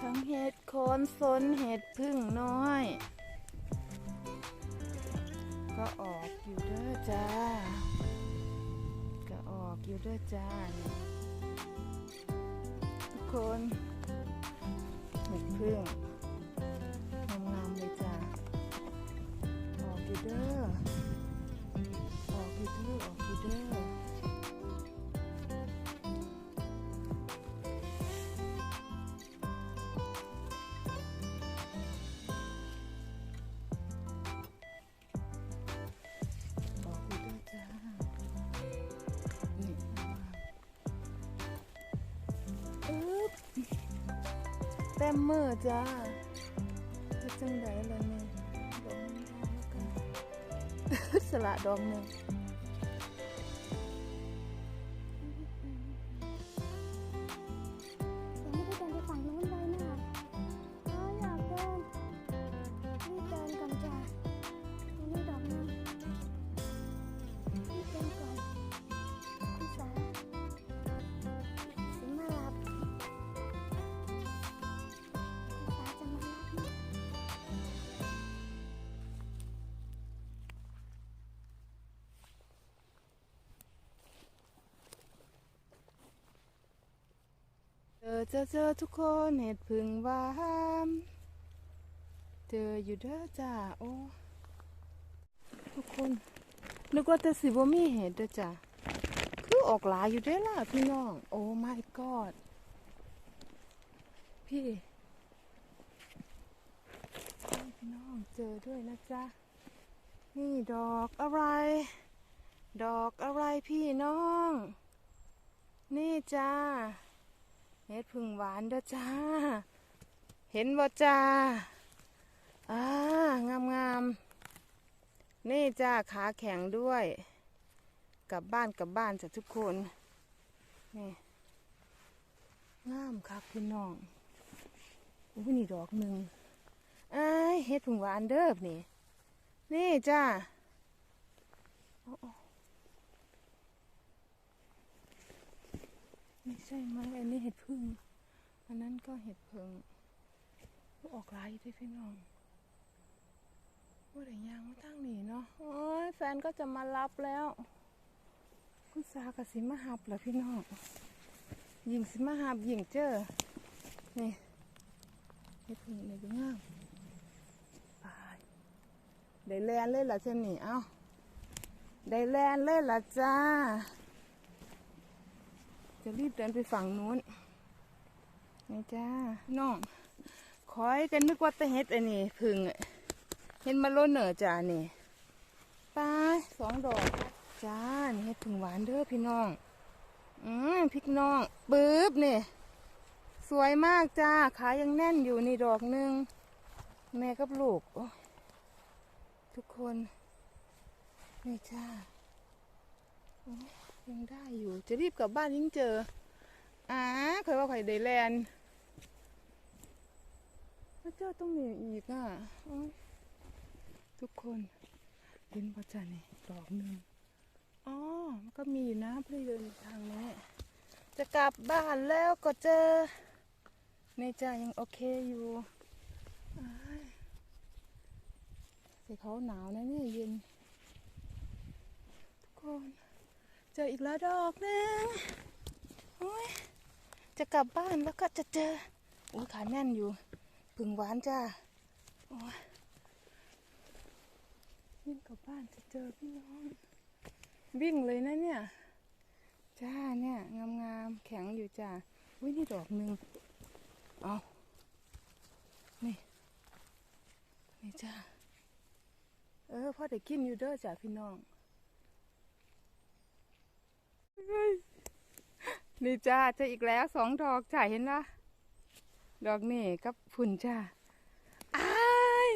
ทั้งเห็ดโคนสนเห็ดพึ่งน้อย ก็ออกอยู่เด้อจ้า ก็ออกอยู่เด้อจ้า ทุกคนเห็ดพึ่งงามๆเลยจ้า ออกอยู่เด้อ เต็มมือจ้าจะจังไดล่ะเนี่ยดอกนึงเอาแล้วกันสละดอกหนึ่ง เจอเจอเจอทุกคนเห็ดพึ่งวานเจออยู่เด้อจ้าโอ้ทุกคนนึกว่าแต่สิบ่มีเห็ดเด้อจ้าคือออกหลายอยู่เด้อล่ะพี่น้องโอ้ my god พี่พี่น้องเจอด้วยนะจ๊ะนี่ดอกอะไร ดอกอะไรพี่น้อง นี่จ้า เฮ็ดพึ่งหวานด้อจ้า เห็นบ่จ้าอ่างามงามนี่จ้าขาแข็งด้วย กลับบ้านกลับบ้านจ้ะทุกคน นี่งามคักพี่น้องอู้นี่ดอกหนึ่งอ้ายเฮ็ดพึ่งหวานเด้อนี่ นี่จ้า ไม่ใช่ไหมอันนี้เห็ดพึ่งอันนั้นก็เห็ดเพิงออกลายด้วยพี่น้องว่าแต่ยางไม่ตั้งหนีเนาะโอ้ยแฟนก็จะมารับแล้ว คุณสากับสิมาหับแล้วพี่น้องยิงสิมาหับยิงเจอนี่เห็ดพึ่งในี่ก็งามไปได้แลนเลยล่ะเช่นนี่เอ้าได้แลนเลยล่ะจ้า จะรีบเดินไปฝั่งนู้นนี่จ้าน้องคอยกันนึกว่าตะเฮ็ดอันนี้พึ่งเห็นมาโลเหนอจ้านี่ไปสองดอกจ้านี่เฮ็ดพึ่งหวานเด้อพี่น้อง อืมพริกน้องปื๊บนี่สวยมากจ้าขายังแน่นอยู่นี่ดอกหนึ่งแม่กับลูกทุกคนนี่จ้า ยังได้อยู่ จะรีบกลับบ้านยิ่งเจออ่าเคยว่าไข่ไดแลนพระเจ้าต้องมีอีกอะทุกคนเห็นพระจันนี่ดอกหนึ่งอ๋อมันก็มีอยู่นะเพื่อเดินทางนี้ จะกลับบ้านแล้วก็เจอ ในใจยังโอเคอยู่แต่เขาหนาวนะเนี่ยเย็นทุกคน จออีกแล้วดอกหนึ่งโอ้ยจะกลับบ้านแล้วก็จะเจอโอ้ยขาแน่นอยู่ผึ่งหวานจ้าโอ้ยวิ่งกลับบ้านจะเจอพี่น้อง วิ่งเลยนะเนี่ย จ้าเนี่ยงามๆแข็งอยู่จ้าอุ้ยนี่ดอกหนึ่งเอานี่ นี่จ้าเออพ่อได้กินอยู่เด้อจ้าพี่น้อง นี่จ้าจะอีกแล้วสองดอกจ่ายเห็นปะดอกนี่กับฝุ่นจ้าอาย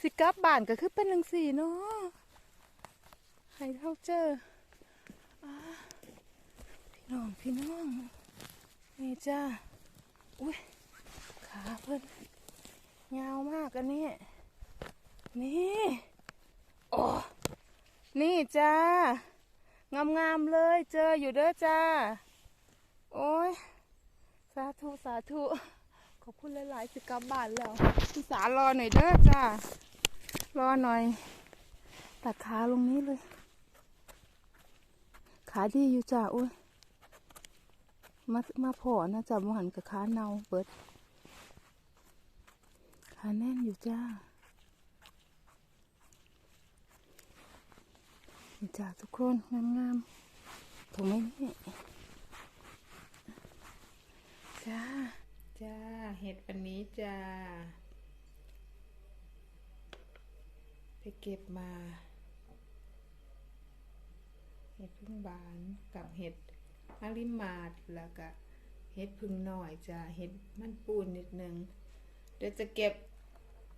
สิกับบ้านก็คือเป็นลังสีเนาะให้เท่าเจออาพี่น้องพี่น้องนี่จ้าอุ้ยขาเพิ่นยาวมากอันนี้นี่ โอ้ นี่จ้า งามๆเลยเจออยู่เด้อจ้า โอ้ย สาธุสาธุขอบคุณหลายๆสิกลับบ้านแล้วพี่สารอหน่อยเด้อจ้า รอหน่อย ตัดขาลงนี้เลย ขาดีอยู่จ้าโอ้ย มามาพอนะจ้ะมหันกับขาเนาเบิดขาแน่นอยู่จ้า จ้าทุกคนงามๆถูกไหมนี่จ้า จ้า เห็ดวันนี้จ้า ไปเก็บมา เห็ดพึ่งบานกับเห็ดอาริมาดแล้วก็เห็ดพึ่งหน่อยจ้า เห็ดมันปูนนิดนึง เดี๋ยวจะเก็บ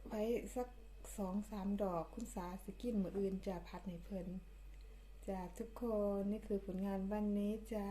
ไว้สักสองสามดอกคุณสาสิกินมืออื่นจะพัดในเพลิน จากทุกคนนี่คือผลงานวันนี้จ้า